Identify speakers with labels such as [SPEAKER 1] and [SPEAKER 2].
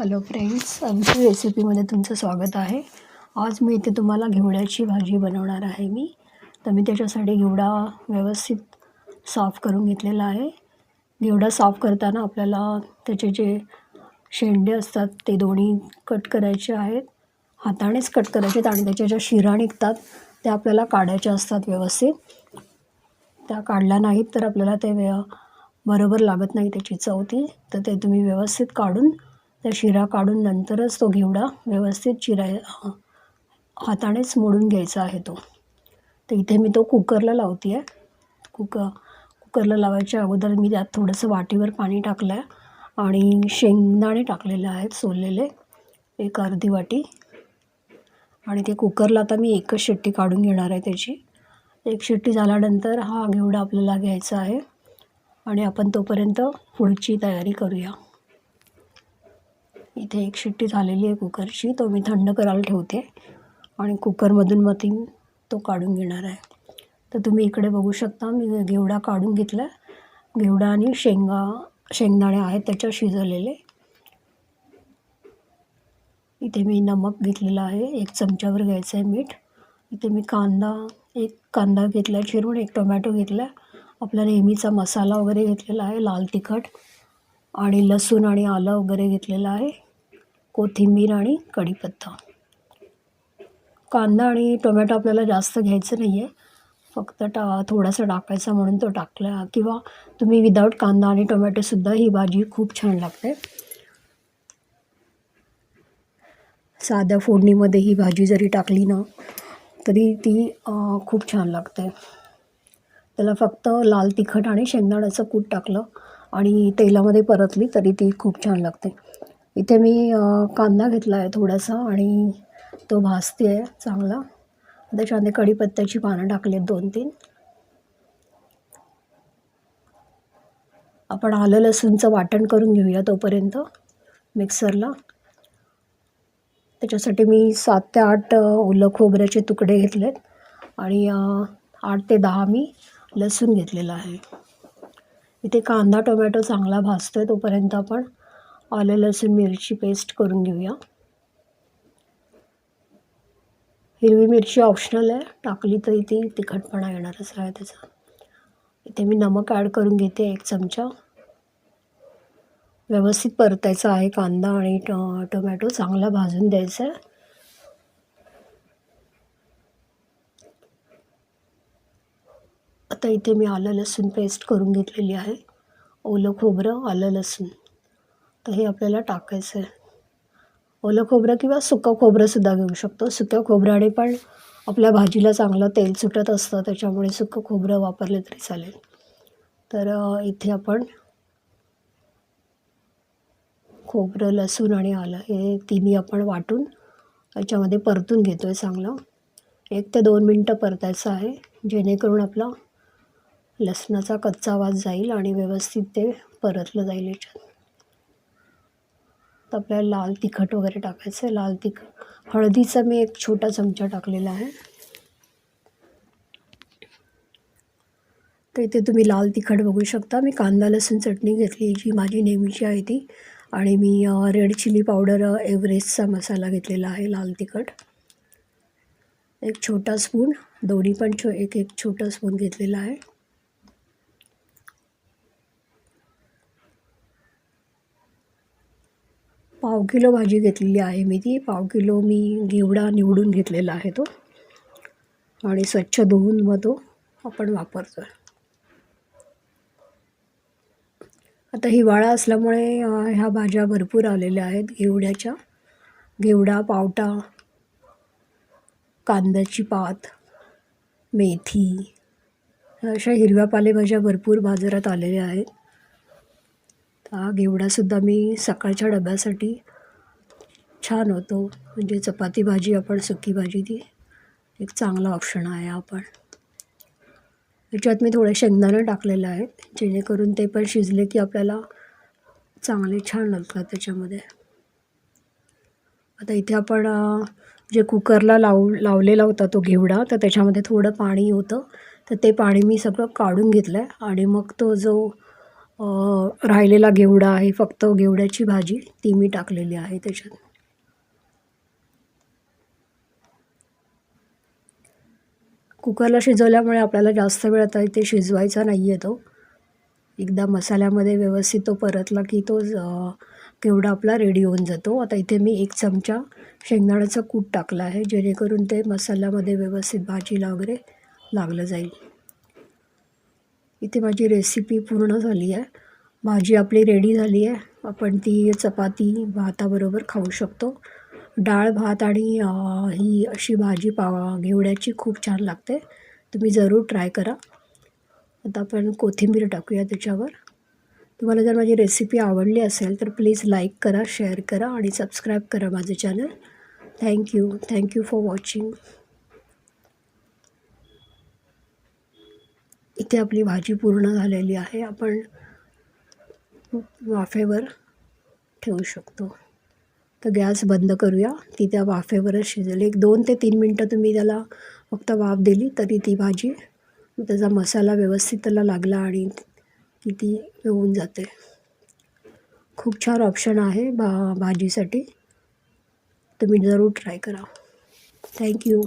[SPEAKER 1] Hello friends आमच्या रेसिपीमध्ये तुमचं स्वागत आहे. आज मी इथे तुम्हाला घेवड्याची भाजी बनवणार आहे मी. तर मी त्याच्यासाठी घेवडा व्यवस्थित साफ करून घेतलेला आहे. घेवडा साफ करताना आपल्याला त्याचे जे शेंडे असतात ते दोन्ही कट करायचे आहेत. हातानेच कट करायचे आहेत आणि त्याच्या ज्या शिरा निघतात त्या आपल्याला काढायच्या असतात व्यवस्थित. त्या काढल्या नाहीत तर आपल्याला ते व्य बरोबर लागत नाही त्याची चव ती तर ते तुम्ही व्यवस्थित काढून त्या शिरा काढून नंतरच तो घेवडा व्यवस्थित चिराय हातानेच मोडून घ्यायचा आहे तो. तर इथे मी तो कुकरला लावते आहे कुक कुकरला लावायच्या अगोदर मी त्यात थोडंसं वाटीवर पाणी टाकलं आहे आणि शेंगदाणे टाकलेले आहेत सोललेले. एक अर्धी वाटी. आणि ते कुकरला आता मी एकच शिट्टी काढून घेणार आहे त्याची. एक शिट्टी झाल्यानंतर हा घेवडा आपल्याला घ्यायचा आहे. आणि आपण तोपर्यंत पुढची तयारी करूया. इथे एक शिट्टी झालेली आहे कुकरची तो मी थंड करायला ठेवते. आणि कुकरमधून मग ती तो काढून घेणार आहे. तर तुम्ही इकडे बघू शकता मी घेवडा काढून घेतला. घेवडा आणि शेंगा शेंगदाणे आहेत त्याच्या शिजवलेले इथे मी नमक घेतलेलं आहे एक चमच्यावर घ्यायचं आहे मीठ. इथे मी कांदा एक कांदा घेतला आहे चिरून एक टोमॅटो घेतला आहे. आपला नेहमीचा मसाला वगैरे घेतलेला आहे लाल तिखट. आणि लसूण आणि आलं वगैरे घेतलेलं आहे. कोथिंबीर आणि कढीपत्ता. कांदा आणि टोमॅटो आपल्याला जास्त घ्यायचं नाही आहे फक्त टा थोडासा टाकायचा म्हणून तो टाकला किंवा तुम्ही विदाऊट कांदा आणि टोमॅटोसुद्धा ही भाजी खूप छान लागते. साध्या फोडणीमध्ये ही भाजी जरी टाकली ना तरी ती खूप छान लागते. त्याला फक्त लाल तिखट आणि शेंगदाण्याचं कूट टाकलं आणि तेलामध्ये परतली तरी ती खूप छान लागते. इथे मी कांदा घेतला आहे थोडासा आणि तो भाजते आहे चांगला त्याच्यामध्ये कढीपत्त्याची पानं टाकली आहेत दोन तीन. आपण आलं लसूणचं वाटण करून घेऊया तोपर्यंत मिक्सरला. त्याच्यासाठी मी सात ते आठ ओलं खोबऱ्याचे तुकडे घेतलेत आणि आठ ते दहा मी लसूण घेतलेला आहे. इथे कांदा टोमॅटो चांगला भाजतो आहे तोपर्यंत आपण आलं लसूण मिरची पेस्ट करून घेऊया. हिरवी मिरची ऑप्शनल आहे. टाकली तरी ती तिखटपणा येणारच आहे त्याचा. इथे मी नमक ॲड करून घेते एक चमचा. व्यवस्थित परतायचा आहे कांदा आणि ट टोमॅटो चांगला भाजून द्यायचा आहे. आता इथे मी आलं लसूण पेस्ट करून घेतलेली आहे. ओलं खोबरं आलं लसूण. तर हे आपल्याला टाकायचं आहे. ओलं खोबरं किंवा सुकं खोबरंसुद्धा घेऊ शकतो. सुक्या खोबऱ्याने पण आपल्या भाजीला चांगलं तेल सुटत असतं त्याच्यामुळे सुकं खोबरं वापरलं तरी चालेल. तर इथे आपण खोबरं लसूण आणि आलं हे तिन्ही आपण वाटून याच्यामध्ये परतून घेतो आहे चांगलं. एक ते दोन मिनटं परतायचं आहे जेणेकरून आपला लसणाचा कच्चा वास जाईल आणि व्यवस्थित ते परतलं जाईल याच्यात. तर आपल्याला लाल तिखट वगैरे टाकायचं आहे लाल तिखट हळदीचा मी एक छोटा चमचा टाकलेला आहे तर इथे तुम्ही लाल तिखट बघू शकता. मी कांदा, लसूण, चटणी घेतली जी माझी नेहमीची आहे ती. आणि मी रेड चिली पावडर एव्हरेस्टचा मसाला घेतलेला आहे, लाल तिखट. एक छोटा स्पून दोन्ही पण छो, एक एक छोटा स्पून आहे. पाव किलो भाजी घेतलेली आहे मी ती. पाव किलो मी घेवडा निवडून घेतलेला आहे तो. आणि स्वच्छ धुवून मग तो आपण वापरतो आहे आता हिवाळा असल्यामुळे ह्या भाज्या भरपूर आलेल्या आहेत. घेवड्याच्या. घेवडा पावटा कांद्याची पात मेथी अशा हिरव्या पालेभाज्या भरपूर बाजारात आलेल्या आहेत. हा घेवडासुद्धा मी सकाळच्या डब्यासाठी छान होतो. म्हणजे चपाती भाजी आपण सुकी भाजी ती एक चांगला ऑप्शन आहे आपण. याच्यात मी थोडे शेंगदाणे टाकलेले आहेत जेणेकरून ते पण शिजले की आपल्याला चांगले छान लागतात त्याच्यामध्ये. आता इथे आपण जे कुकरला लाव लावलेला होता तो घेवडा तर त्याच्यामध्ये थोडं पाणी होतं. तर ते पाणी मी सगळं काढून घेतलं आहे आणि मग तो जो राहिलेला घेवडा आहे फक्त घेवड्याची भाजी ती मी टाकलेली आहे त्याच्यात. कुकरला शिजवल्यामुळे आपल्याला जास्त वेळ आता इथे शिजवायचा नाही आहे तो. एकदा मसाल्यामध्ये व्यवस्थित तो परतला की तो केवढा आपला रेडी होऊन जातो. आता इथे मी एक चमचा शेंगदाण्याचं कूट टाकलं आहे जेणेकरून ते मसाल्यामध्ये व्यवस्थित भाजीला वगैरे लागलं जाईल. इथे माझी रेसिपी पूर्ण झाली आहे. भाजी आपली रेडी झाली आहे. आपण ती चपाती भाताबरोबर खाऊ शकतो. डाळ भात आणि ही अशी भाजी पावा घेवड्याची खूप छान लागते. तुम्ही जरूर ट्राय करा. आता आपण कोथिंबीर टाकूया त्याच्यावर. तुम्हाला जर माझी रेसिपी आवडली असेल तर प्लीज लाईक करा शेअर करा आणि सबस्क्राईब करा माझं channel thank you thank you for watching इथे आपली भाजी पूर्ण झालेली आहे. आपण वाफेवर ठेवू शकतो. तर गॅस बंद करूया. ती त्या वाफेवरच शिजेल. एक दोन ते तीन मिनटं तुम्ही त्याला फक्त वाफ दिली तरी ती भाजी त्याचा मसाला व्यवस्थित त्याला लागला आणि की ती होऊन जाते. खूप छान ऑप्शन आहे भा भाजीसाठी. तुम्ही जरूर ट्राय करा. थँक्यू